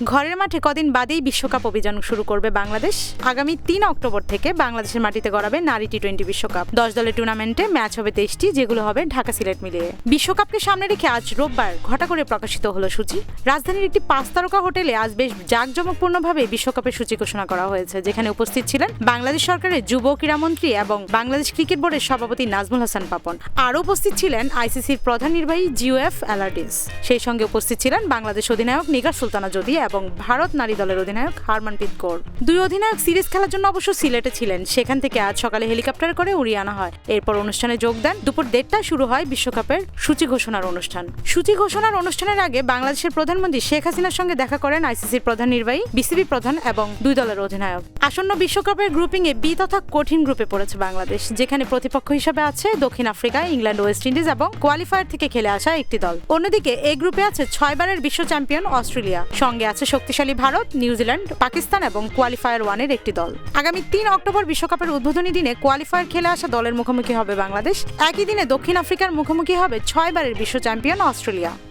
ঘরের মাঠে কদিন বাদেই বিশ্বকাপ অভিযান শুরু করবে বাংলাদেশ। আগামী তিন অক্টোবর থেকে বাংলাদেশের মাটিতে গড়াবে নারী টি টোয়েন্টি বিশ্বকাপ। দশ দলের টুর্নামেন্টে ম্যাচ হবে তেইশটি, যেগুলো হবে ঢাকা সিলেট মিলিয়ে। বিশ্বকাপকে সামনে রেখে আজ রোববার ঘটা করে প্রকাশিত হলো সূচি। রাজধানীর একটি পাঁচ তারকা হোটেলে আজ বেশ জাঁকজমকপূর্ণভাবে বিশ্বকাপের সূচি ঘোষণা করা হয়েছে, যেখানে উপস্থিত ছিলেন বাংলাদেশ সরকারের যুব ক্রীড়ামন্ত্রী এবং বাংলাদেশ ক্রিকেট বোর্ডের সভাপতি নাজমুল হাসান পাপন। আরও উপস্থিত ছিলেন আইসিসির প্রধান নির্বাহী জিওএফ অ্যালার্ডিস সেই সঙ্গে উপস্থিত ছিলেন বাংলাদেশ অধিনায়ক নিগার সুলতানা যদি এবং ভারত নারী দলের অধিনায়ক হারমানপ্রীত কৌর। দুই অধিনায়ক সিরিজ খেলার জন্য অবশ্য সিলেটে ছিলেন। সেখান থেকে আজ সকালে হেলিকপ্টারে করে উড়িয়ে আনা হয়। এরপর অনুষ্ঠানে যোগ দেন। দুপুর দেড়টায় শুরু হয় বিশ্বকাপের সূচি ঘোষণার অনুষ্ঠান। সূচি ঘোষণার অনুষ্ঠানের আগে বাংলাদেশের প্রধানমন্ত্রী শেখ হাসিনার সঙ্গে দেখা করেন আইসিসির প্রধান নির্বাহী, বিসিবি প্রধান এবং দুই দলের অধিনায়ক। আসন্ন বিশ্বকাপের গ্রুপিং এ বি তথা কঠিন গ্রুপে পড়েছে বাংলাদেশ, যেখানে প্রতিপক্ষ হিসেবে আছে দক্ষিণ আফ্রিকা, ইংল্যান্ড, ওয়েস্ট ইন্ডিজ এবং কোয়ালিফায়ার থেকে খেলে আসা একটি দল। অন্যদিকে এই গ্রুপে আছে ছয়বারের বিশ্ব চ্যাম্পিয়ন অস্ট্রেলিয়া। সঙ্গে আছে শক্তিশালী ভারত, নিউজিল্যান্ড, পাকিস্তান এবং কোয়ালিফায়ার ওয়ানের একটি দল। আগামী তিন অক্টোবর বিশ্বকাপের উদ্বোধনী দিনে কোয়ালিফায়ার খেলে আসা দলের মুখোমুখি হবে বাংলাদেশ। একই দিনে দক্ষিণ আফ্রিকার মুখোমুখি হবে ছয়বারের বিশ্ব চ্যাম্পিয়ন অস্ট্রেলিয়া।